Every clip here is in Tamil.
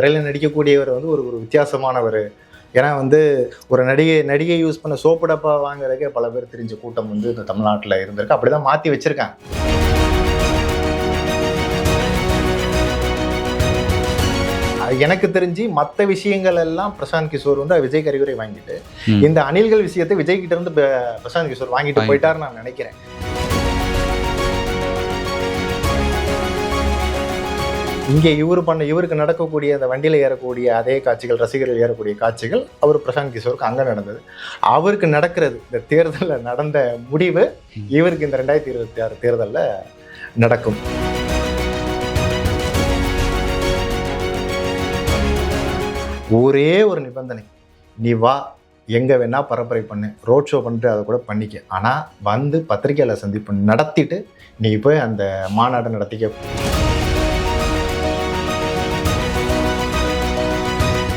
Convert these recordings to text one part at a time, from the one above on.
திரையில நடிக்கக்கூடியவர் வந்து ஒரு ஒரு வித்தியாசமானவர். ஏன்னா வந்து ஒரு நடிகை நடிகை யூஸ் பண்ண சோப்பு டப்பா வாங்குறதுக்கே பல பேர் தெரிஞ்ச கூட்டம் வந்து இந்த தமிழ்நாட்டில் இருந்திருக்கு. அப்படிதான் மாற்றி வச்சிருக்காங்க. எனக்கு தெரிஞ்சு மற்ற விஷயங்கள் எல்லாம் பிரசாந்த் கிஷோர் வந்து விஜய் கரிகுரை வாங்கிட்டு. இந்த அணில்கள் விஷயத்தை விஜய் கிட்ட இருந்து பிரசாந்த் கிஷோர் வாங்கிட்டு வாங்கி- போயிட்டாருன்னு நான் நினைக்கிறேன். இங்கே இவர் பண்ண இவருக்கு நடக்கக்கூடிய அந்த வண்டியில் ஏறக்கூடிய அதே காட்சிகள் ரசிகர்கள் ஏறக்கூடிய காட்சிகள் அவர் பிரசாந்த் கிஷோருக்கு அங்கே நடந்தது. அவருக்கு நடக்கிறது இந்த தேர்தலில் நடந்த முடிவு இவருக்கு இந்த ரெண்டாயிரத்தி இருபத்தி ஆறு தேர்தலில் நடக்கும். ஒரே ஒரு நிபந்தனை. நீ வா எங்கே வேணால் பரப்புரை பண்ணு ரோட் ஷோ பண்ணிட்டு அதை கூட பண்ணிக்க. ஆனால் வந்து பத்திரிகையாளர் சந்திப்பு நடத்திட்டு நீ போய் அந்த மாநாட்டை நடத்திக்க.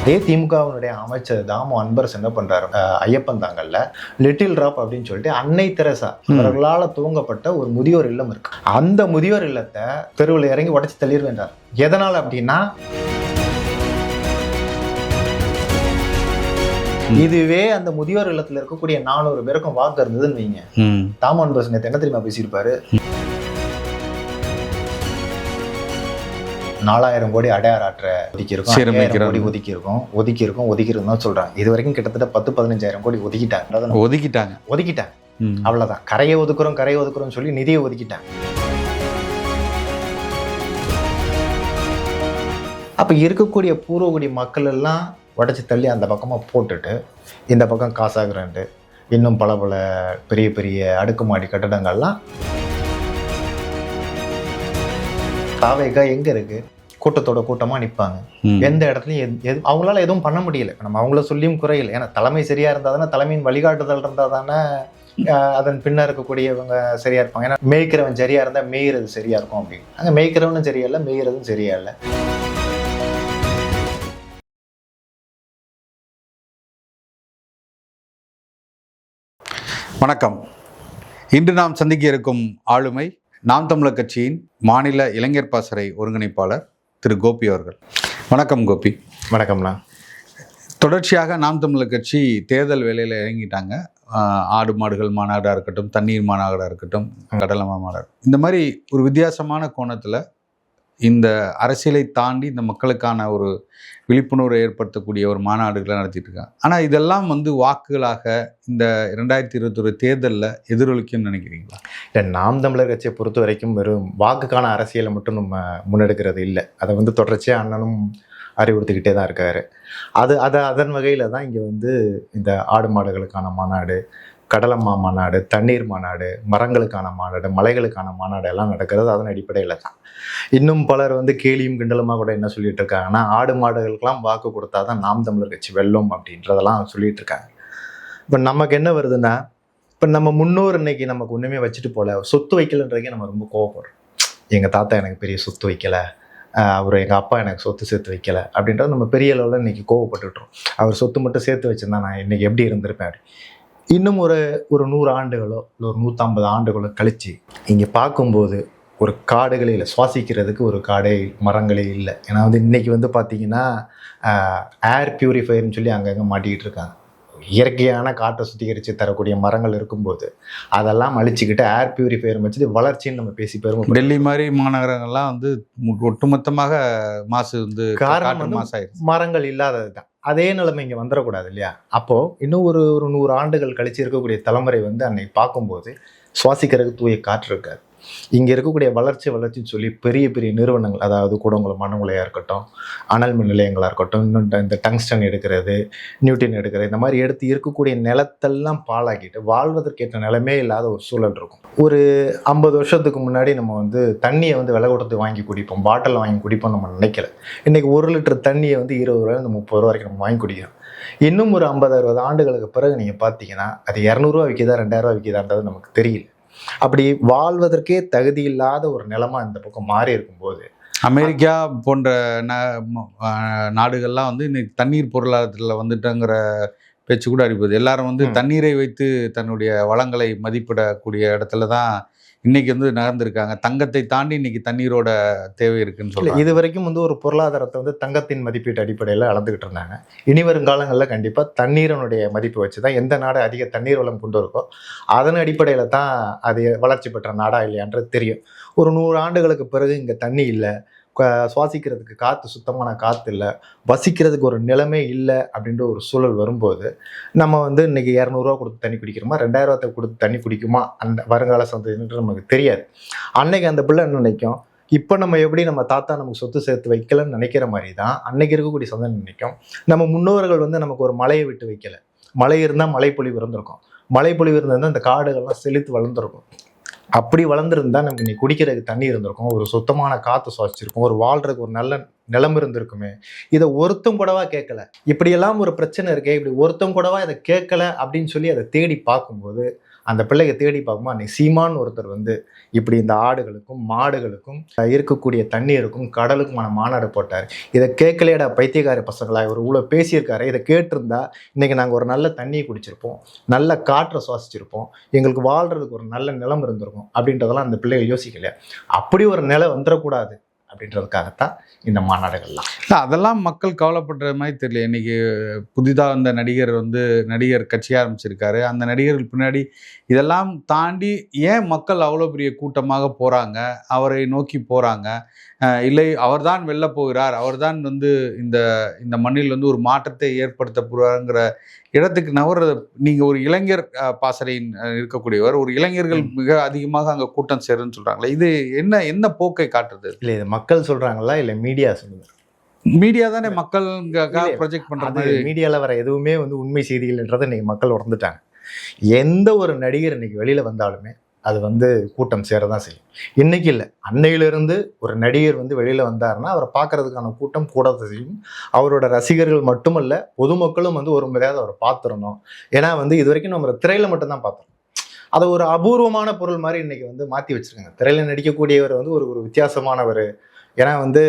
அதே திமுகவினுடைய அமைச்சர் தாமு அன்பரசு என்ன பண்றாரு? ஐயப்பன் தாங்கல்ல. லிட்டில் டிராப் அப்படின்னு சொல்லிட்டு அன்னை தெரசா. அவர்களால துவங்கப்பட்ட ஒரு முதியோர் இல்லம் இருக்கு. அந்த முதியோர் இல்லத்தை தெருவில் இறங்கி உடச்சி தள்ளிடுவேன்றார். எதனால அப்படின்னா. இதுவே அந்த முதியோர் இல்லத்துல இருக்கக்கூடிய நானூறு பேருக்கும் வாக்கு இருந்ததுன்னு வைங்க. ம். தாமு அன்பரசு நேத்து என்ன தெரியுமா பேசியிருப்பாரு? நாலாயிரம் கோடி அடையார் ஆற்ற ஒதுக்கி இருக்கோம். கோடி ஒதுக்கி இருக்கோம் ஒதுக்கி இருக்கோம் ஒதுக்கி இருக்கோம் தான் சொல்றாங்க. இது வரைக்கும் கிட்டத்தட்ட பத்து பதினஞ்சாயிரம் கோடி ஒதுக்கிட்டாங்க. ஒதுக்கிட்டாங்க. ஒதுக்கிட்டாங்க. ம். அவ்வளவுதான். கரையை ஒதுக்குறோம் கரையை ஒதுக்குறோம்னு சொல்லி நிதியை ஒதுக்கிட்டாங்க. அப்ப இருக்கக்கூடிய பூர்வகுடி மக்கள் எல்லாம் உடச்சி தள்ளி அந்த பக்கமா போட்டுட்டு இந்த பக்கம் காசாகிரண்டு இன்னும் பல பல பெரிய பெரிய அடுக்குமாடி கட்டடங்கள்லாம் தாவேகா எங்க இருக்கு? கூட்டத்தோட கூட்டமா நிப்பாங்க. ம். எந்த இடத்துலையும் எது- அவங்களால எதுவும் பண்ண முடியல. நம்ம அவங்கள சொல்லியும் குறையில. ஏன்னா தலைமை சரியா இருந்தா தானே தலைமையின் வழிகாட்டுதல் இருந்தா தானே அதன் பின்ன இருக்கக்கூடியவங்க சரியா இருப்பாங்க. ஏன்னா மேய்க்கிறவன் சரியா இருந்தா மேய்கிறது சரியா இருக்கும் அப்படின்னு. அங்க மேய்க்கிறவனும் சரியா இல்லை மேய்கிறதும் சரியா இல்லை. வணக்கம். இன்று நாம் சந்திக்க இருக்கும் ஆளுமை நாம் தமிழர் கட்சியின் மாநில இளைஞர் பாசறை ஒருங்கிணைப்பாளர் திரு கோபி அவர்கள். வணக்கம் கோபி. வணக்கம்ண்ணா. தொடர்ச்சியாக நாம் தமிழர் கட்சி தேர்தல் வேலையில் இறங்கிட்டாங்க. ஆடு மாடுகள் மாநாடாக இருக்கட்டும் தண்ணீர் மாநாடாக இருக்கட்டும் கடலை மாநாடு இந்த மாதிரி ஒரு வித்தியாசமான கோணத்தில் இந்த அரசியலை தாண்டி இந்த மக்களுக்கான ஒரு விழிப்புணர்வை ஏற்படுத்தக்கூடிய ஒரு மாநாடுகளை நடத்திட்டு இருக்காங்க ஆனால் இதெல்லாம் வந்து வாக்குகளாக இந்த ரெண்டாயிரத்தி இருபத்தொரு தேர்தலில் எதிரொலிக்கும்னு நினைக்கிறீங்களா? இல்லை நாம் தமிழர் கட்சியை பொறுத்த வரைக்கும் வெறும் வாக்குக்கான அரசியலை மட்டும் நம்ம முன்னெடுக்கிறது இல்லை. அதை வந்து தொடர்ச்சியாக அண்ணனும் அறிவுறுத்திக்கிட்டே தான் இருக்காரு. அது அதை அதன் வகையில் தான் இங்கே வந்து இந்த ஆடு மாடுகளுக்கான மாநாடு கடலம்மா மாநாடு தண்ணீர் மாநாடு மரங்களுக்கான மாநாடு மலைகளுக்கான மாநாடு எல்லாம் நடக்கிறது அதன் அடிப்படையில் தான். இன்னும் பலர் வந்து கேலியும் கிண்டலுமா கூட என்ன சொல்லிட்டு இருக்காங்கன்னா ஆடு மாடுகளுக்கெல்லாம் வாக்கு கொடுத்தா தான் நாம் தமிழர் கட்சி வெல்லும் அப்படின்றதெல்லாம் சொல்லிட்டு இருக்காங்க. இப்போ நமக்கு என்ன வருதுன்னா இப்போ நம்ம முன்னோர் இன்னைக்கு நமக்கு ஒன்றுமே வச்சுட்டு போல சொத்து வைக்கலன்றதுக்கே நம்ம ரொம்ப கோவப்படுறோம். எங்கள் தாத்தா எனக்கு பெரிய சொத்து வைக்கலை அவர் எங்கள் அப்பா எனக்கு சொத்து சேர்த்து வைக்கலை அப்படின்றது நம்ம பெரிய அளவில் இன்றைக்கி கோவப்பட்டுட்டோம் அவர் சொத்து மட்டும் சேர்த்து வச்சுருந்தா நான் இன்றைக்கி எப்படி இருந்திருப்பேன் அப்படி. இன்னும் ஒரு ஒரு நூறு ஆண்டுகளோ இல்லை ஒரு நூற்றம்பது ஆண்டுகளோ கழிச்சு இங்கே பார்க்கும்போது ஒரு காடுகளே இல்லை. சுவாசிக்கிறதுக்கு ஒரு காடே மரங்களே இல்லை. ஏன்னா வந்து இன்னைக்கு வந்து பார்த்தீங்கன்னா ஏர் பியூரிஃபையர்னு சொல்லி அங்கங்கே மாட்டிக்கிட்டு இருக்காங்க. இயற்கையான காற்றை சுத்திகரித்து தரக்கூடிய மரங்கள் இருக்கும்போது அதெல்லாம் அழிச்சுக்கிட்டு ஏர் பியூரிஃபையர் வச்சு வளர்ச்சின்னு நம்ம பேசி பெருமை டெல்லி மாதிரி மாநகரங்கள்லாம் வந்து ஒட்டுமொத்தமாக மாசு வந்து காரணம் மாசாயிருச்சு. மரங்கள் இல்லாதது தான் அதே நிலைமை இங்கே வந்துடக்கூடாது இல்லையா? அப்போது இன்னும் ஒரு ஒரு நூறு ஆண்டுகள் கழிச்சு இருக்கக்கூடிய தலைமுறை வந்து அன்னைக்கு பார்க்கும்போது சுவாசிக்கிறதுக்கு தூய காற்று இருக்காது. இங்கே இருக்கக்கூடிய வளர்ச்சி வளர்ச்சின்னு சொல்லி பெரிய பெரிய நிறுவனங்கள் அதாவது கூடங்குளம் மண்ணுலையாக இருக்கட்டும் அனல் மின் நிலையங்களாக இருக்கட்டும் இன்னும் இந்த- டங்ஸ்டன் எடுக்கிறது நியூட்டன் எடுக்கிறது இந்த மாதிரி எடுத்து இருக்கக்கூடிய நிலத்தெல்லாம் பாழாக்கிட்டு வாழ்வதற்கேற்ற நிலமே இல்லாத ஒரு சூழல் இருக்கும். ஒரு ஐம்பது வருஷத்துக்கு முன்னாடி நம்ம வந்து தண்ணியை வந்து விலை கொடுத்து வாங்கி குடிப்போம் பாட்டில் வாங்கி குடிப்போம் நம்ம நினைக்கல. இன்னைக்கு ஒரு லிட்டர் தண்ணியை வந்து இருபது ரூபாயிலிருந்து முப்பது ரூபா வரைக்கும் நம்ம வாங்கி குடிக்கிறோம். இன்னும் ஒரு ஐம்பது அறுபது ஆண்டுகளுக்கு பிறகு நீங்கள் பார்த்தீங்கன்னா அது இரநூறுவா விற்கிதா ரெண்டாயிரூவா விற்கிதான்றது நமக்கு தெரியல. அப்படி வாழ்வதற்கே தகுதி இல்லாத ஒரு நிலமா இந்த பக்கம் மாறி இருக்கும்போது அமெரிக்கா போன்ற நாடுகள்லாம் வந்து இன்னைக்கு தண்ணீர் பொருளாதாரத்தில் வந்துட்டங்கிற பேச்சு கூட அடிப்பது எல்லாரும் வந்து. தண்ணீரை வைத்து தன்னுடைய வளங்களை மதிப்பிடக்கூடிய இடத்துல தான் இன்னைக்கு வந்து நகர்ந்திருக்காங்க. தங்கத்தை தாண்டி இன்னைக்கு தண்ணீரோட தேவை இருக்குன்னு சொல்றாங்க. இது வரைக்கும் வந்து ஒரு பொருளாதாரத்தை வந்து தங்கத்தின் மதிப்பீட்டு அடிப்படையில் அளந்துக்கிட்டு இருந்தாங்க. இனி வரும் காலங்களில் கண்டிப்பாக தண்ணீரனுடைய மதிப்பு வச்சு தான் எந்த நாடு அதிக தண்ணீர் வளம் கொண்டு இருக்கோ அதன் அடிப்படையில் தான் அது வளர்ச்சி பெற்ற நாடா இல்லையான்றது தெரியும். ஒரு நூறு ஆண்டுகளுக்கு பிறகு இங்கே தண்ணி இல்லை. சுவாசிக்கிறதுக்கு காற்று சுத்தமான காற்று இல்லை. வசிக்கிறதுக்கு ஒரு நிலைமை இல்லை அப்படின்ற ஒரு சூழல் வரும்போது நம்ம வந்து இன்றைக்கி இரநூறுவா கொடுத்து தண்ணி குடிக்கிறோமா? ரெண்டாயிரத்தை கொடுத்து தண்ணி குடிக்குமா? அந்த வருங்கால சந்ததின்றது நமக்கு தெரியாது. அன்னைக்கு அந்த பிள்ளை என்ன நினைக்கும்? இப்போ நம்ம எப்படி நம்ம தாத்தா நமக்கு சொத்து சேர்த்து வைக்கலன்னு நினைக்கிற மாதிரி தான் அன்னைக்கு இருக்கக்கூடிய சந்தனம் நினைக்கும். நம்ம முன்னோர்கள் வந்து நமக்கு ஒரு மலையை விட்டு வைக்கல. மழை இருந்தால் மழைப்பொழிவு இருந்திருக்கும். மழைப்பொழிவு இருந்தால் இந்த காடுகள்லாம் செழித்து வளர்ந்துருக்கும். அப்படி வளர்ந்துருந்தா நமக்கு நீ குடிக்கிறதுக்கு தண்ணி இருந்திருக்கும். ஒரு சுத்தமான காற்று சுவாசிச்சிருக்கும். ஒரு வாழ்றதுக்கு ஒரு நல்ல நிலம் இருந்திருக்குமே. இதை ஒருத்தம் கூடவா கேட்கல. இப்படியெல்லாம் ஒரு பிரச்சனை இருக்கே இப்படி ஒருத்தம் கூடவா இதை கேட்கல அப்படின்னு சொல்லி அதை தேடி பார்க்கும்போது அந்த பிள்ளையை தேடி பார்க்கும்போது அன்னைக்கு சீமான் ஒருத்தர் வந்து இப்படி இந்த ஆடுகளுக்கும் மாடுகளுக்கும் இருக்கக்கூடிய தண்ணீருக்கும் கடலுக்குமான மாநாடு போட்டார். இதை கேட்கலையடா பைத்தியக்கார பசங்களா? இவர் இவ்வளோ பேசியிருக்காரு. இதை கேட்டிருந்தா இன்னைக்கு நாங்கள் ஒரு நல்ல தண்ணியை குடிச்சிருப்போம். நல்ல காற்றை சுவாசிச்சிருப்போம். எங்களுக்கு வாழ்றதுக்கு ஒரு நல்ல நிலம் இருந்திருக்கும். அப்படின்றதெல்லாம் அந்த பிள்ளைகள் யோசிக்கல. அப்படி ஒரு நிலை வந்துடக்கூடாது. அப்படின்றதுக்காகத்தான் இந்த மாநாடுகள்லாம். அதெல்லாம் மக்கள் கவலைப்படுற மாதிரி தெரியல. இன்னைக்கு புதிதாக வந்த நடிகர் வந்து நடிகர் கட்சி ஆரம்பிச்சிருக்காரு. அந்த நடிகர்கள் பின்னாடி இதெல்லாம் தாண்டி ஏன் மக்கள் அவ்வளோ பெரிய கூட்டமாக போகிறாங்க அவரை நோக்கி போகிறாங்க இல்லை அவர்தான் வெல்ல போகிறார். அவர்தான் வந்து இந்த இந்த மண்ணில் வந்து ஒரு மாற்றத்தை ஏற்படுத்த போறாங்கிற இடத்துக்கு நவர்றத நீங்க ஒரு இளைஞர் பாசறையின் இருக்கக்கூடியவர் ஒரு இளைஞர்கள் மிக அதிகமாக அங்க கூட்டம் சேருன்னு சொல்றாங்களே இது என்ன என்ன போக்கை காட்டுறது இல்லை இது மக்கள் சொல்கிறாங்களா இல்லை மீடியா சொல்லுது? மீடியா தானே இல்ல, ப்ரொஜெக்ட் மாதிரி. மீடியாவில் வர எதுவுமே வந்து உண்மை செய்திகள்ன்றதை இன்னைக்கு மக்கள் உணர்ந்துட்டாங்க. எந்த ஒரு நடிகர் இன்னைக்கு வெளியில் வந்தாலுமே அது வந்து கூட்டம் சேரதான் செய்யும். இன்னைக்கு இல்லை. அன்னையிலிருந்து ஒரு நடிகர் வந்து வெளியில் வந்தாருன்னா அவரை பார்க்கறதுக்கான கூட்டம் கூட செய்யும். அவரோட ரசிகர்கள் மட்டுமல்ல பொதுமக்களும் வந்து ஒரு முறையாவது அவரை பார்த்துடணும். ஏன்னா வந்து இது வரைக்கும் நம்ம திரையில மட்டும்தான் பார்த்தோம். அதை ஒரு அபூர்வமான பொருள் மாதிரி இன்னைக்கு வந்து மாற்றி வச்சிருக்காங்க. திரையில நடிக்கக்கூடியவர் வந்து ஒரு ஒரு வித்தியாசமானவர். ஏன்னா வந்து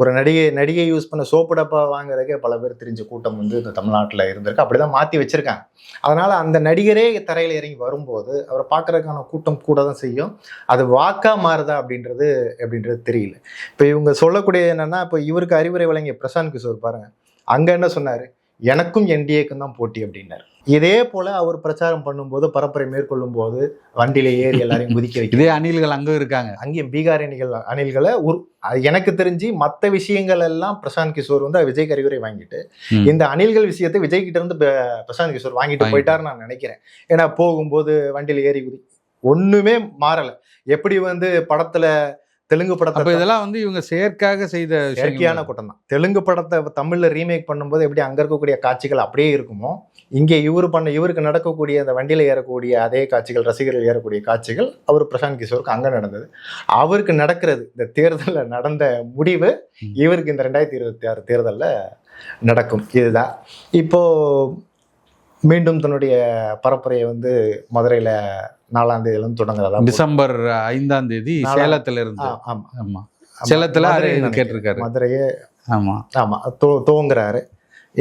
ஒரு நடிகை நடிகை யூஸ் பண்ண சோப்பு டப்பா வாங்குறதுக்கே பல பேர் தெரிஞ்ச கூட்டம் வந்து இந்த தமிழ்நாட்டில் இருந்திருக்கு. அப்படிதான் மாற்றி வச்சிருக்காங்க. அதனால அந்த நடிகரே தரையில் இறங்கி வரும்போது அவரை பார்க்கறதுக்கான கூட்டம் கூட தான் செய்யும். அது வாக்கா மாறுதா அப்படின்றது அப்படின்றது தெரியல. இப்போ இவங்க சொல்லக்கூடிய என்னன்னா இப்போ இவருக்கு அறிவுரை வழங்கிய பிரசாந்த் கிஷோர் பாருங்க. அங்கே என்ன சொன்னார்? எனக்கும் என்டிஏக்கும் தான் போட்டி அப்படின்னாரு இதே போல அவர் பிரச்சாரம் பண்ணும்போது பரப்புரை மேற்கொள்ளும் போது வண்டியில ஏறி எல்லாரையும் குதிக்க வைக்க இதே அணில்கள் அங்க இருக்காங்க அங்கேயும் பீகார் அணிகள் அணில்களை உரு அது எனக்கு தெரிஞ்சு மற்ற விஷயங்கள் எல்லாம் பிரசாந்த் கிஷோர் வந்து விஜய்க்கு அறிவுரை வாங்கிட்டு. இந்த அணில்கள் விஷயத்தை விஜய் கிட்ட இருந்து பிரசாந்த் கிஷோர் வாங்கிட்டு வாங்கிட்டு. போயிட்டாருன்னு நான் நினைக்கிறேன் ஏன்னா போகும்போது வண்டியில ஏறி குதி ஒண்ணுமே மாறல எப்படி வந்து படத்துல தெலுங்கு படத்தை இதெல்லாம் வந்து இவங்க செயற்காக செய்த செயற்கையான. கூட்டம் தான் தெலுங்கு படத்தை தமிழ்ல ரீமேக் பண்ணும்போது எப்படி அங்க இருக்கக்கூடிய காட்சிகள் அப்படியே இருக்குமோ இங்கே இவர் பண்ண இவருக்கு நடக்கக்கூடிய அந்த வண்டியில ஏறக்கூடிய அதே காட்சிகள் ரசிகர்கள் ஏறக்கூடிய காட்சிகள் அவர் பிரசாந்த் கிஷோருக்கு அங்க நடந்தது அவருக்கு நடக்கிறது இந்த தேர்தலில் நடந்த முடிவு. இவருக்கு இந்த ரெண்டாயிரத்தி இருபத்தி ஆறு தேர்தலில் நடக்கும் இதுதான் இப்போ மீண்டும் தன்னுடைய பரப்புரையை வந்து மதுரையில நாலாம் தேதியிலும் தொடங்குறதா டிசம்பர் ஐந்தாம் தேதி சேலத்துல இருந்து ஆமா. ஆமா. சேலத்துல. கேட்டிருக்காரு. மதுரையே ஆமா. ஆமா. துவ துவங்குறாரு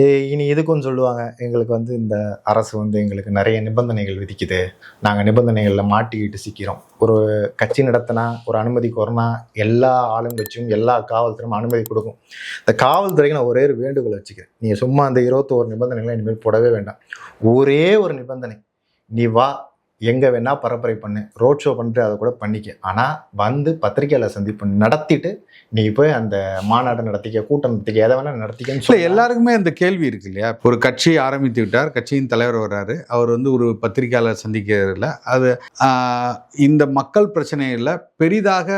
இனி இதுக்கும் சொல்லுவாங்க? எங்களுக்கு வந்து இந்த அரசு வந்து எங்களுக்கு நிறைய நிபந்தனைகள் விதிக்குது. நாங்கள் நிபந்தனைகளில் மாட்டிக்கிட்டு சிக்கிறோம். ஒரு கட்சி நடத்தினா ஒரு அனுமதி கோரினா எல்லா ஆளுங்கட்சியும் எல்லா காவல்துறையும் அனுமதி கொடுக்கும். இந்த காவல்துறைக்கு நான் ஒரே ஒரு வேண்டுகோள் வச்சுக்கிறேன். நீங்கள் சும்மா அந்த இருபத்தோரு நிபந்தனைகளை இனிமேல் போடவே வேண்டாம். ஒரே ஒரு நிபந்தனை. நீ வா எங்கே வேணா பரப்புரை பண்ணு. ரோட் ஷோ பண்ணிட்டு அதை கூட பண்ணிக்க. ஆனால் வந்து பத்திரிக்கையாளர் சந்திப்பு நடத்திட்டு நீ போய் அந்த மாநாடு நடத்திக்க கூட்டம் நடத்திக்க எதை வேணா நடத்திக்கன்னு சொல்லி எல்லாருக்குமே அந்த கேள்வி இருக்கு இல்லையா? ஒரு கட்சி ஆரம்பித்து விட்டார் கட்சியின் தலைவர் வர்றாரு. அவர் வந்து ஒரு பத்திரிகையாளர் சந்திக்கிறதுல அது இந்த மக்கள் பிரச்சனையில பெரிதாக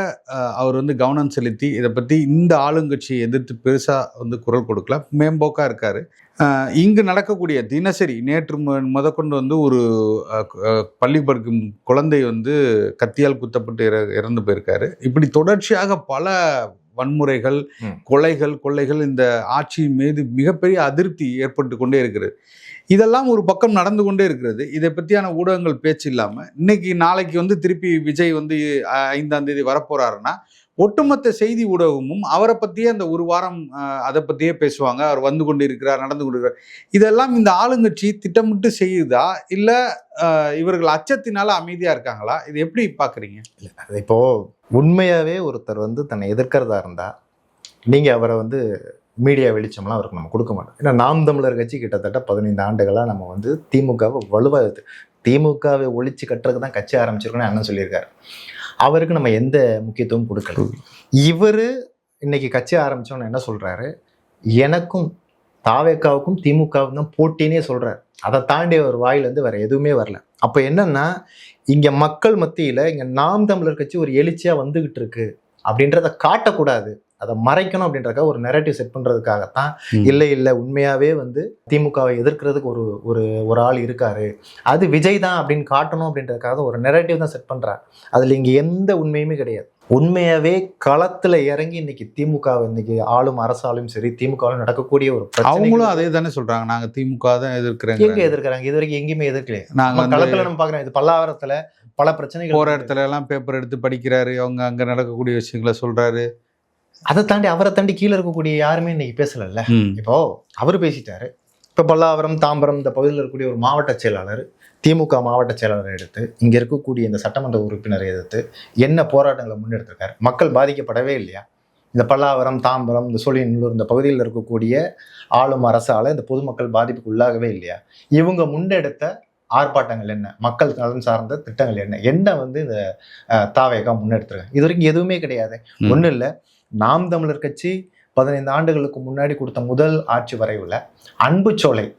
அவர் வந்து கவனம் செலுத்தி இதை பத்தி இந்த ஆளுங்கட்சியை எதிர்த்து பெருசா வந்து குரல் கொடுக்கல. மேம்போக்கா இருக்காரு. இங்கு நடக்கக்கூடிய தினசரி நேற்று முதற்கொண்டு வந்து ஒரு பள்ளி படிக்கும் குழந்தை வந்து கத்தியால் குத்தப்பட்டு இற- இறந்து போயிருக்காரு. இப்படி தொடர்ச்சியாக பல வன்முறைகள். கொலைகள் கொள்ளைகள் இந்த ஆட்சியின் மீது மிகப்பெரிய அதிருப்தி ஏற்பட்டு கொண்டே இருக்கிறது. இதெல்லாம் ஒரு பக்கம் நடந்து கொண்டே இருக்கிறது. இதை பற்றியான ஊடகங்கள் பேச்சு இல்லாமல் இன்னைக்கு நாளைக்கு வந்து திருப்பி விஜய் வந்து ஐந்தாம் தேதி வரப்போறாருன்னா ஒட்டுமொத்த செய்தி ஊடகமும் அவரை பற்றியே அந்த ஒரு வாரம் அதை பற்றியே பேசுவாங்க. அவர் வந்து கொண்டு இருக்கிறார் நடந்து கொண்டு இருக்கிறார் இதெல்லாம் இந்த ஆளுங்கட்சி திட்டமிட்டு செய்யுதா? இல்லை இவர்கள் அச்சத்தினால அமைதியாக இருக்காங்களா? இது எப்படி பார்க்குறீங்க அது இப்போ உண்மையாகவே ஒருத்தர் வந்து தன்னை எதிர்க்கிறதா இருந்தால் நீங்கள் அவரை வந்து மீடியா வெளிச்சம்லாம் அவருக்கு நம்ம கொடுக்க மாட்டோம். ஏன்னா நாம் தமிழர் கட்சி கிட்டத்தட்ட பதினைந்து ஆண்டுகளாக நம்ம வந்து திமுகவை வலுவாக திமுகவை ஒழிச்சு கட்டுறதுக்கு தான் கட்சி ஆரம்பிச்சிருக்கோன்னு அண்ணன் சொல்லியிருக்காரு. அவருக்கு நம்ம எந்த முக்கியத்துவம் கொடுக்கல. இவர் இன்னைக்கு கட்சி ஆரம்பிச்சோன்னு என்ன சொல்றாரு? எனக்கும் தாவேக்காவுக்கும் திமுகவுக்கும் தான் போட்டினே சொல்றாரு. அதை தாண்டி ஒரு வாயிலிருந்து வேற எதுவுமே வரல. அப்ப என்னன்னா இங்க மக்கள் மத்தியில இங்க நாம் தமிழர் கட்சி ஒரு எழுச்சியா வந்துகிட்டு இருக்கு அப்படின்றத காட்டக்கூடாது. அதை மறைக்கணும் அப்படின்றதுக்காக ஒரு நெரட்டிவ் செட் பண்றதுக்காகத்தான். ம். இல்லை இல்லை உண்மையாவே வந்து திமுகவை எதிர்க்கிறதுக்கு ஒரு ஒரு ஒரு ஆள் இருக்காரு. அது விஜய் தான் அப்படின்னு காட்டணும் அப்படின்றதுக்காக ஒரு நெரட்டிவ் தான் செட் பண்றாரு. அதுல இங்க எந்த உண்மையுமே கிடையாது. உண்மையாவே களத்துல இறங்கி இன்னைக்கு திமுக இன்னைக்கு ஆளும் அரசாலும் சரி திமுகவும் நடக்கக்கூடிய ஒரு அவங்களும் அதே தானே சொல்றாங்க. நாங்க திமுக தான் எங்க எதிர்க்கிறேங்க? இது வரைக்கும் எங்கேயுமே எதிர்க்கலையே. நாங்க களத்துல நம்ம பாக்குறோம் இது பல்லாவரத்துல பல பிரச்சனைகள் போற. இடத்துல எல்லாம் பேப்பர் எடுத்து படிக்கிறாரு. அவங்க அங்க நடக்கக்கூடிய விஷயங்களை சொல்றாரு. அதை தாண்டி அவரை தாண்டி கீழே இருக்கக்கூடிய யாருமே இன்னைக்கு பேசலல்ல. இப்போ அவர் பேசிட்டாரு. இப்போ பல்லாவரம் தாம்பரம் இந்த பகுதியில் இருக்கக்கூடிய ஒரு மாவட்ட செயலாளர் திமுக மாவட்ட செயலாளரை எடுத்து இங்க இருக்கக்கூடிய இந்த சட்டமன்ற உறுப்பினரை எதிர்த்து என்ன போராட்டங்களை முன்னெடுத்திருக்காரு? மக்கள் பாதிக்கப்படவே இல்லையா? இந்த பல்லாவரம் தாம்பரம் இந்த சோழியநல்லூர் இந்த பகுதியில் இருக்கக்கூடிய ஆளும் அரசால இந்த பொதுமக்கள் பாதிப்புக்கு உள்ளாகவே இல்லையா? இவங்க முன்னெடுத்த ஆர்ப்பாட்டங்கள் என்ன? மக்கள் நலன் சார்ந்த திட்டங்கள் என்ன? என்ன வந்து இந்த தாவேகா முன்னெடுத்திருக்காங்க? இது வரைக்கும் எதுவுமே கிடையாது. ஒன்றும் இல்லை. நாம் தமிழர் கட்சி பதினைந்து ஆண்டுகளுக்கு முன்னாடி கொடுத்த முதல் ஆட்சி வரைவுல அன்புச்சோலை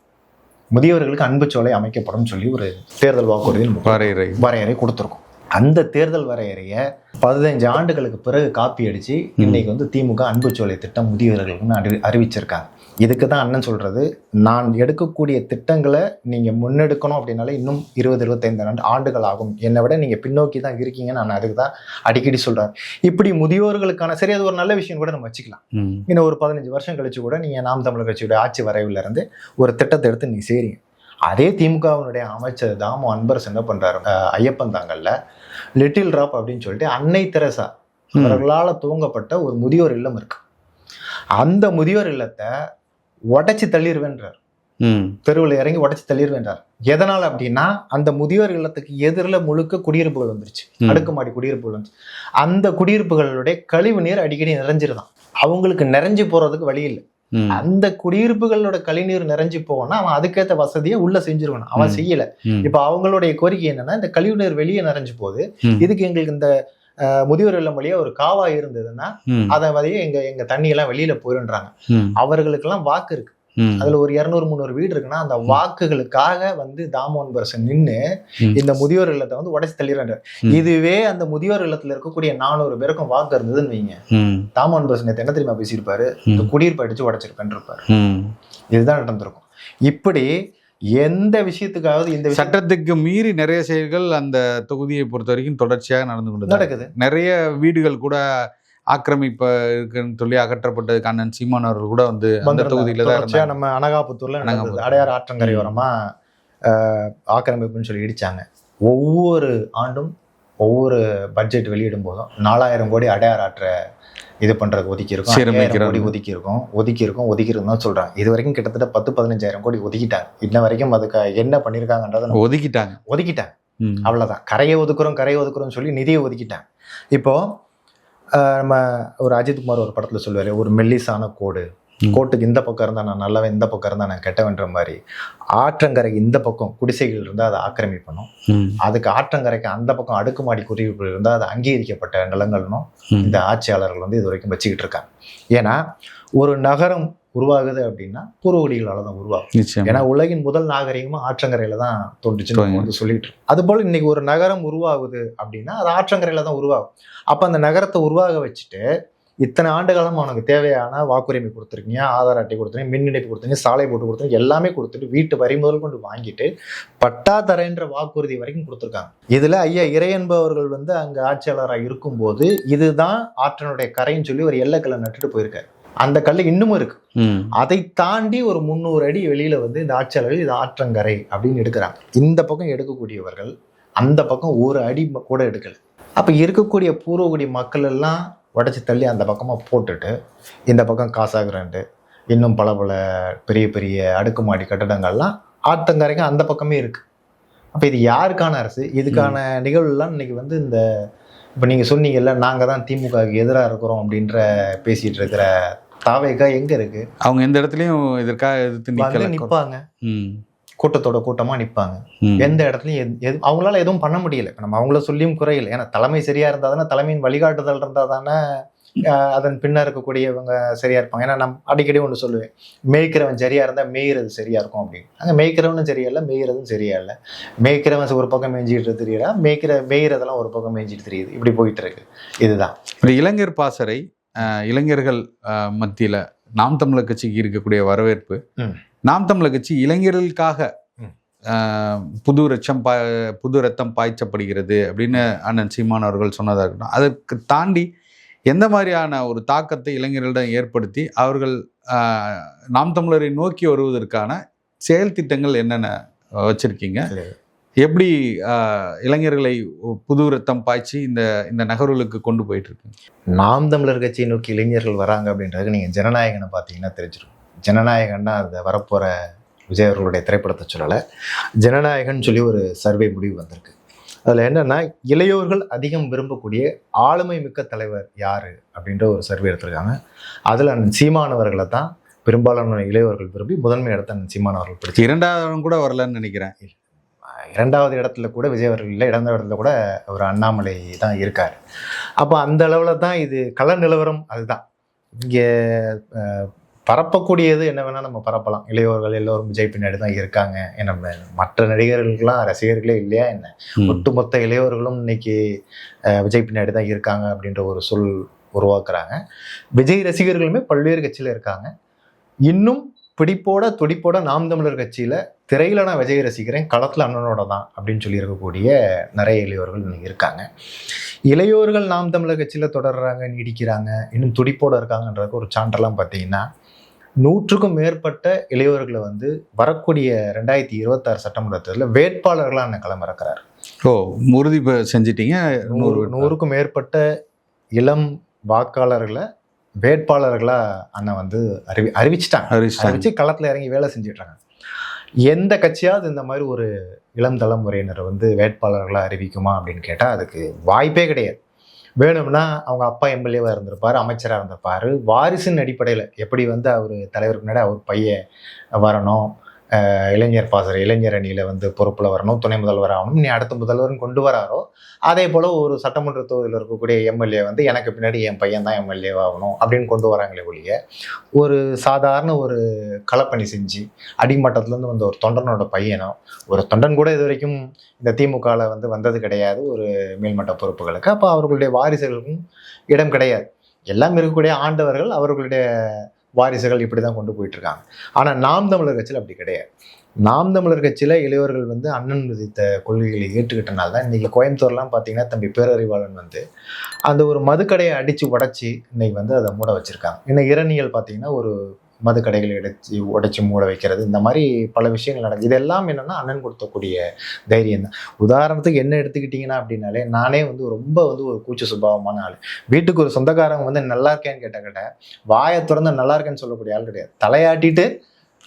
முதியவர்களுக்கு அன்புச்சோலை அமைக்கப்படும் சொல்லி ஒரு தேர்தல் வாக்குறுதி நம்ம வரையறை. வரையறை கொடுத்துருக்கோம். அந்த தேர்தல் வரையறையை பதினைஞ்சு ஆண்டுகளுக்கு பிறகு காப்பி அடிச்சு இன்னைக்கு வந்து திமுக அன்புச்சோலை திட்டம் முதியவர்களுக்குன்னு அறி அறிவிச்சிருக்காங்க. இதுக்கு தான் அண்ணன் சொல்றது. நான் எடுக்கக்கூடிய திட்டங்களை நீங்க முன்னெடுக்கணும் அப்படின்னாலே இன்னும் இருபது இருபத்தைந்து ஆண்டு ஆண்டுகள் ஆகும். என்னை விட நீங்க பின்னோக்கி தான் இருக்கீங்க நான் அதுக்கு தான் அடிக்கடி சொல்றேன் இப்படி முதியோர்களுக்கான சரி அது ஒரு நல்ல விஷயம் கூட நம்ம வச்சுக்கலாம். இன்னும் ஒரு பதினஞ்சு வருஷம் கழிச்சு கூட நீங்க நாம் தமிழர் கட்சியோட ஆட்சி வரைவுல இருந்து ஒரு திட்டத்தை எடுத்து நீ சேரிங்க. அதே திமுகவினுடைய அமைச்சர் தாமு அன்பரசு என்ன பண்றாரு? அஹ் ஐயப்பன் தாங்கல்ல லிட்டில் டிராப் அப்படின்னு சொல்லிட்டு அன்னை தெரசா. அவர்களால் துவங்கப்பட்ட ஒரு முதியோர் இல்லம் இருக்கு. அந்த முதியோர் இல்லத்தை உடைச்சு தள்ளிடுவேன்றார். தெருவில் இறங்கி உடைச்சு தள்ளிடுவேன்றார் எதனால் அப்படின்னா அந்த முதியோர் இல்லத்துக்கு எதிரில் முழுக்க குடியிருப்புகள் வந்துருச்சு. அடுக்குமாடி குடியிருப்புகள் வந்துச்சு அந்த குடியிருப்புகளுடைய கழிவு நீர் அடிக்கடி நிறைஞ்சிருதான் அவங்களுக்கு நிறைஞ்சு போறதுக்கு வழி இல்லை. அந்த குடியிருப்புகளோட கழிநீர் நிறைஞ்சு போகணும்னா அவன் அதுக்கேற்ற வசதியை உள்ள செஞ்சிருவான் அவன். செய்யல. இப்ப அவங்களுடைய கோரிக்கை என்னன்னா இந்த கழிவுநீர் வெளியே நிறைஞ்சு போகுது. இதுக்கு எங்களுக்கு இந்த முதியோர் இல்லம் வழியா ஒரு காவா இருந்ததுன்னா. அதை வழியே எங்க எங்க தண்ணி எல்லாம் வெளியில போயிருன்றாங்க ம். அவர்களுக்கெல்லாம் வாக்கு இருக்கு. அதுல ஒரு இருநூறு முந்நூறு வீடு இருக்குன்னா அந்த வாக்குகளுக்காக வந்து தாமோன் பர்சன் நின்னு ம். இந்த முதியோர் இல்லத்தை வந்து உடைச்சு தள்ளிடுறாரு. இதுவே அந்த முதியோர் இல்லத்துல இருக்கக்கூடிய நானூறு பேருக்கும் வாக்கு இருந்ததுன்னு வைங்க. தாமோன் பர்சன் என்ன தெரியுமா பேசியிருப்பாரு இந்த குடியிருப்பு அடிச்சு உடைச்சிருப்பேன் இருப்பாரு. இதுதான் நடந்திருக்கும் இப்படி எந்த விஷயத்துக்காவது இந்த சட்டத்துக்கு மீறி நிறைய செயல்கள் அந்த தொகுதியை பொறுத்த வரைக்கும் தொடர்ச்சியாக நடந்து கொண்டு நடக்குது. நிறைய வீடுகள் கூட ஆக்கிரமிப்பு இருக்குன்னு சொல்லி அகற்றப்பட்டதுக்கு அண்ணன் சீமான் அவர்கள் கூட வந்து அந்த. தொகுதியில தான் நம்ம அனகாபுத்தூர்ல. அடையார் ஆற்றங்கரையோரமா ஆஹ், ஆக்கிரமிப்புன்னு சொல்லி இடிச்சாங்க. ஒவ்வொரு ஆண்டும் ஒவ்வொரு பட்ஜெட் வெளியிடும் போதும் நாலாயிரம் கோடி அடையார் ஆற்ற இது பண்றதுக்கு ஒதுக்கி இருக்கோம் கோடி ஒதுக்கி இருக்கோம் ஒதுக்கி இருக்கோம் ஒதுக்கி இருக்கோம் தான் சொல்றாங்க. இது வரைக்கும் கிட்டத்தட்ட பத்து பதினஞ்சாயிரம் கோடி ஒதுக்கிட்டாங்க. இன்ன வரைக்கும் அதுக்கு என்ன பண்ணிருக்காங்கன்றத நம்ம ஒதுக்கிட்டாங்க. ஒதுக்கிட்டாங்க. ம். அவ்வளவுதான். கரையை ஒதுக்குறோம் கரையை ஒதுக்குறோம்னு சொல்லி நிதியை ஒதுக்கிட்டாங்க. இப்போ ஆஹ், நம்ம ஒரு அஜித் குமார் ஒரு படத்துல சொல்லுவாரு ஒரு மெல்லிசான கோடு. கோட்டுக்கு இந்த பக்கம் இருந்தா நான் நல்லவன் இந்த பக்கம் இருந்தா நான் கெட்டவன்ற மாதிரி ஆற்றங்கரைக்கு இந்த பக்கம் குடிசைகள் இருந்தா அதை ஆக்கிரமிப்பணும். அதுக்கு ஆற்றங்கரைக்கு அந்த பக்கம் அடுக்குமாடி குடியிருப்பு இருந்தா அது அங்கீகரிக்கப்பட்ட நிலங்கள்னும். இந்த ஆட்சியாளர்கள் வந்து இது வரைக்கும் வச்சுக்கிட்டு இருக்காங்க. ஏன்னா ஒரு நகரம் உருவாகுது அப்படின்னா பூர்வகுடிகளால தான் உருவாகும். ஏன்னா உலகின் முதல் நாகரிகமா ஆற்றங்கரையில தான் தோன்றுச்சுன்னு. வந்து சொல்லிட்டு இருக்கோம். அது போல இன்னைக்கு ஒரு நகரம் உருவாகுது அப்படின்னா அது ஆற்றங்கரையில தான் உருவாகும். அப்ப அந்த நகரத்தை உருவாக வச்சுட்டு இத்தனை ஆண்டு காலம் அவனுக்கு தேவையான வாக்குரிமை கொடுத்துருக்கீங்க ஆதார் அட்டை கொடுத்துருங்க மின் இணைப்பு கொடுத்துருங்க சாலை போட்டு கொடுத்துருங்க எல்லாமே கொடுத்துட்டு வீட்டு வரி முதல் கொண்டு வாங்கிட்டு பட்டா தரேன்ற வாக்குறுதி வரைக்கும் கொடுத்துருக்காங்க. இதுல ஐயா இறையன்பு அவர்கள் வந்து அங்க ஆட்சியாளராக இருக்கும்போது இதுதான் ஆற்றனுடைய கரைன்னு சொல்லி ஒரு எல்லைக்கல்லை நட்டுட்டு போயிருக்காரு. அந்த கல் இன்னமும் இருக்கு. அதை தாண்டி ஒரு முந்நூறு அடி வெளியில வந்து இந்த ஆட்சியாளர்கள் இது ஆற்றங்கரை அப்படின்னு எடுக்கிறாங்க. இந்த பக்கம் எடுக்கக்கூடியவர்கள் அந்த பக்கம் ஒரு அடி கூட எடுக்கல. அப்ப இருக்கக்கூடிய பூர்வகுடி மக்கள் எல்லாம் உடச்சி தள்ளி அந்த பக்கமா போட்டுட்டு இந்த பக்கம் காசாகிரண்டு இன்னும் பல பல பெரிய பெரிய அடுக்குமாடி கட்டடங்கள்லாம் ஆற்றங்கரைக்கு அந்த பக்கமே இருக்கு. அப்ப இது யாருக்கான அரசு? இதுக்கான நிகழ்வுலாம் இன்னைக்கு வந்து இந்த இப்போ நீங்க சொன்னீங்கல்ல நாங்க தான் திமுகவுக்கு எதிராக இருக்கிறோம் அப்படின்ற பேசிட்டு இருக்கிற தாவேக்கா எங்க இருக்கு? அவங்க எந்த இடத்துலயும் இதற்காக எதிர்த்து ம். கூட்டத்தோட கூட்டமா நிப்பாங்க. ம். எந்த இடத்துலயும் எது- எது அவங்களால எதுவும் பண்ண முடியல. இப்ப நம்ம அவங்கள சொல்லியும் குறையில. ஏன்னா தலைமை சரியா இருந்தா தானே தலைமையின் வழிகாட்டுதல் இருந்தா தானே அதன் பின்ன இருக்கக்கூடியவங்க சரியா இருப்பாங்க. ஏன்னா நான் அடிக்கடி ஒன்று சொல்லுவேன். மேய்க்கிறவன் சரியா இருந்தா மேய்கிறது சரியா இருக்கும் அப்படின்னு. அங்க மேய்க்கிறவனும் சரியா இல்லை மேய்கிறதும் சரியா இல்லை. மேய்க்கிறவன் ஒரு பக்கம் மேய்ஞ்சிட்டு தெரியல மேய்க்கிற மேய்கிறதெல்லாம் ஒரு பக்கம் மேய்ஞ்சிட்டு தெரியுது. இப்படி போயிட்டு இருக்கு. இதுதான். இந்த இளைஞர் பாசறை இளைஞர்கள் மத்தியில நாம் தமிழர் கட்சிக்கு இருக்கக்கூடிய வரவேற்பு. நாம் தமிழர் கட்சி இளைஞர்களுக்காக புது ரச்சம் பா புது ரத்தம் பாய்ச்சப்படுகிறது அப்படின்னு அண்ணன் சீமான் அவர்கள் சொன்னதாக இருக்கட்டும். அதற்கு தாண்டி எந்த மாதிரியான ஒரு தாக்கத்தை இளைஞர்களிடம் ஏற்படுத்தி அவர்கள் நாம் தமிழரை நோக்கி வருவதற்கான செயல் திட்டங்கள் என்னென்ன வச்சிருக்கீங்க? எப்படி இளைஞர்களை புது ரத்தம் பாய்ச்சி இந்த இந்த நகர்வுகளுக்கு கொண்டு போயிட்டு இருக்கு நாம் தமிழர் கட்சியை நோக்கி இளைஞர்கள் வராங்க அப்படின்றது நீங்க ஜனநாயகனை பார்த்தீங்கன்னா தெரிஞ்சிடும் ஜனநாயகன்னா அது வரப்போற விஜய் அவர்களுடைய திரைப்படத்தை சொல்லலை. ஜனநாயகன் சொல்லி ஒரு சர்வே முடிவு வந்திருக்கு. அதில் என்னன்னா இளையோர்கள் அதிகம் விரும்பக்கூடிய ஆளுமை மிக்க தலைவர் யாரு அப்படின்ற ஒரு சர்வே எடுத்திருக்காங்க. அதில் அண்ணன் சீமானவர்களை தான் பெரும்பாலான இளையோர்கள் விரும்பி முதன்மை இடத்த சீமானவர்கள் பிடிச்சி இரண்டாவது கூட வரலன்னு நினைக்கிறேன். இரண்டாவது இடத்துல கூட விஜய் அவர்கள் இல்லை இரண்டாவது இடத்துல கூட ஒரு அண்ணாமலை தான் இருக்கார். அப்போ அந்த அளவில் தான் இது கள நிலவரம் அதுதான். இங்கே பரப்பக்கூடியது என்ன வேணால் நம்ம பரப்பலாம். இளையோர்கள் எல்லோரும் விஜய் பின்னாடி தான் இருக்காங்க. ஏன்னா ம- மற்ற நடிகர்களுக்கெல்லாம் ரசிகர்களே இல்லையா என்ன? ஒட்டுமொத்த இளையோர்களும் இன்னைக்கு விஜய் பின்னாடி தான் இருக்காங்க அப்படின்ற ஒரு சொல் உருவாக்குறாங்க. விஜய் ரசிகர்களுமே பல்வேறு கட்சியில் இருக்காங்க. இன்னும் பிடிப்போட துடிப்போட நாம் தமிழர் கட்சியில திரையில நான் விஜய் ரசிக்கிறேன் களத்துல அண்ணனோட தான் அப்படின்னு சொல்லி இருக்கக்கூடிய நிறைய இளையோர்கள் இன்னைக்கு இருக்காங்க. இளையோர்கள் நாம் தமிழர் கட்சியில தொடர்றாங்க நீடிக்கிறாங்க இன்னும் துடிப்போட இருக்காங்கன்றதுக்கு ஒரு சான்றெல்லாம் பார்த்தீங்கன்னா நூற்றுக்கும் மேற்பட்ட இளையோர்களை வந்து வரக்கூடிய ரெண்டாயிரத்தி இருபத்தாறு சட்டமன்ற தேர்தலில் வேட்பாளர்களாக அண்ணன் களமிறக்கிறார் ஓ உறுதி செஞ்சிட்டீங்க. நூறு நூறு நூறுக்கும் மேற்பட்ட இளம் வாக்காளர்களை வேட்பாளர்களா அண்ணன் வந்து அறிவி அறிவிச்சிட்டாங்க. அறிவிச்சு களத்துல இறங்கி வேலை செஞ்சுட்டு இருக்காங்க எந்த கட்சியாவது இந்த மாதிரி ஒரு இளம் தலைமுறையினரை வந்து வேட்பாளர்களா அறிவிக்குமா அப்படின்னு கேட்டா அதுக்கு வாய்ப்பே கிடையாது. வேணும்னா அவங்க அப்பா எம்எல்ஏவாக இருந்திருப்பார் அமைச்சராக இருந்திருப்பார். வாரிசின் அடிப்படையில் எப்படி வந்து அவர் தலைவருக்கு முன்னாடி அவர் பையன் வரணும்? இளைஞர் பாசறை இளைஞர் அணியில் வந்து பொறுப்பில் வரணும் துணை முதல்வர் ஆகணும். நீ அடுத்த முதல்வரும் கொண்டு வராரோ அதே போல் ஒரு சட்டமன்ற தொகுதியில் இருக்கக்கூடிய எம்எல்ஏ வந்து எனக்கு பின்னாடி என் பையன் தான் எம்எல்ஏ ஆகணும் அப்படின்னு கொண்டு வராங்களே ஒழிய ஒரு சாதாரண ஒரு களப்பணி செஞ்சு அடிமட்டத்துலேருந்து வந்த ஒரு தொண்டனோட பையனோ ஒரு தொண்டன் கூட இது வரைக்கும் இந்த திமுகவில் வந்து வந்தது கிடையாது ஒரு மேல்மட்ட பொறுப்புகளுக்கு. அப்போ அவர்களுடைய வாரிசுகளுக்கும் இடம் கிடையாது. எல்லாம் இருக்கக்கூடிய ஆண்டவர்கள் அவர்களுடைய வாரிசுகள் இப்படி தான் கொண்டு போயிட்டு இருக்காங்க ஆனால் நாம் தமிழர் கட்சியில் அப்படி கிடையாது. நாம் தமிழர் கட்சியில் இளையவர்கள் வந்து அண்ணன் விதித்த கொள்கைகளை ஏற்றுக்கிட்டனால தான் இன்றைக்கி கோயம்புத்தூர்லாம் பார்த்தீங்கன்னா தம்பி பேரறிவாளன் வந்து அந்த ஒரு மதுக்கடையை அடித்து உடைச்சி இன்னைக்கு வந்து அதை மூட வச்சுருக்காங்க. இன்னும் இரணியல் பார்த்தீங்கன்னா ஒரு மதுக்கடைகளை அடிச்சு உடைச்சி மூட வைக்கிறது இந்த மாதிரி பல விஷயங்கள் நடக்குது. இதெல்லாம் என்னன்னா அண்ணன் கொடுத்தக்கூடிய தைரியம் தான். உதாரணத்துக்கு என்ன எடுத்துக்கிட்டிங்கன்னா அப்படின்னாலே நானே வந்து ரொம்ப வந்து ஒரு கூச்ச சுபாவமான ஆள். வீட்டுக்கு ஒரு சொந்தக்காரங்க வந்து நல்லா இருக்கேன்னு கேட்ட கேட்ட வாயை திறந்து நல்லா இருக்கேன்னு சொல்லக்கூடிய ஆள் கிடையாது. தலையாட்டிட்டு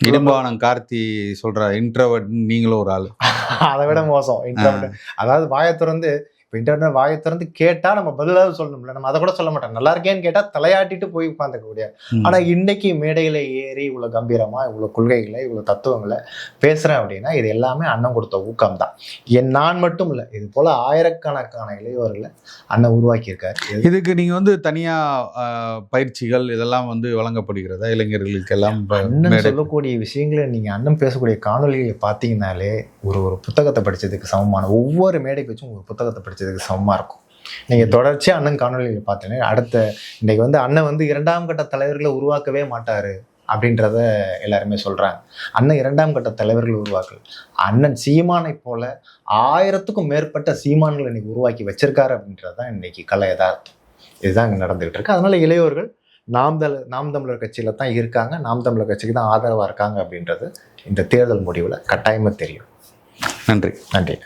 இடும்பானம் கார்த்தி சொல்ற இன்ட்ரவர்ட் நீங்களும் ஒரு ஆள். அதை விட மோசம். இன்டர்நெட் அதாவது வாயை திறந்து இன்டர்நெட் வாயை திறந்து கேட்டா நம்ம பதிலாவது சொல்லணும்ல. நம்ம அதை கூட சொல்ல மாட்டோம். நல்லா இருக்கேன்னு கேட்டா தலையாட்டிட்டு போய் உட்காந்துக்கக்கூடிய ஆனா இன்னைக்கு மேடையில ஏறி இவ்வளவு கம்பீரமா இவ்வளவு கொள்கைகளை இவ்வளவு தத்துவங்களை பேசுறேன் அப்படின்னா இது எல்லாமே அண்ணன் கொடுத்த ஊக்கம் தான் என் நான் மட்டும் இல்லை இது போல ஆயிரக்கணக்கான இளையோர்களை அண்ணன் உருவாக்கியிருக்காரு. இது இதுக்கு நீங்க வந்து தனியா ஆஹ், பயிற்சிகள் இதெல்லாம் வந்து வழங்கப்படுகிறதா? இளைஞர்களுக்கு எல்லாம் அண்ணன் சொல்லக்கூடிய விஷயங்களை நீங்க அண்ணன் பேசக்கூடிய காணொலிகளை பார்த்தீங்கன்னாலே ஒரு ஒரு புத்தகத்தை படிச்சதுக்கு சமமான ஒவ்வொரு மேடை பேச்சும் ஒரு புத்தகத்தை படிச்சதுக்கு சமமா இருக்கும். நீங்க தொடர்ச்சியா அண்ணன் காணொலிகளை பார்த்தீங்கன்னா அடுத்த இன்னைக்கு வந்து அண்ணன் வந்து இரண்டாம் கட்ட தலைவர்களை உருவாக்கவே மாட்டாரு அப்படின்றத எல்லாருமே சொல்றாங்க. அண்ணன் இரண்டாம் கட்ட தலைவர்கள் உருவாக்கல். அண்ணன் சீமானை போல ஆயிரத்துக்கும் மேற்பட்ட சீமான்களை இன்னைக்கு உருவாக்கி வச்சிருக்காரு அப்படின்றது தான் இன்னைக்கு கலை யதார்த்தம். இதுதான் இங்க நடந்துகிட்டு இருக்கு. அதனால இளையோர்கள் நாம் தல் நாம் தமிழர் கட்சியில் தான் இருக்காங்க. நாம் தமிழர் கட்சிக்கு தான் ஆதரவாக இருக்காங்க அப்படின்றது இந்த தேர்தல் முடிவில் கட்டாயமாக தெரியும். நன்றி. நன்றி.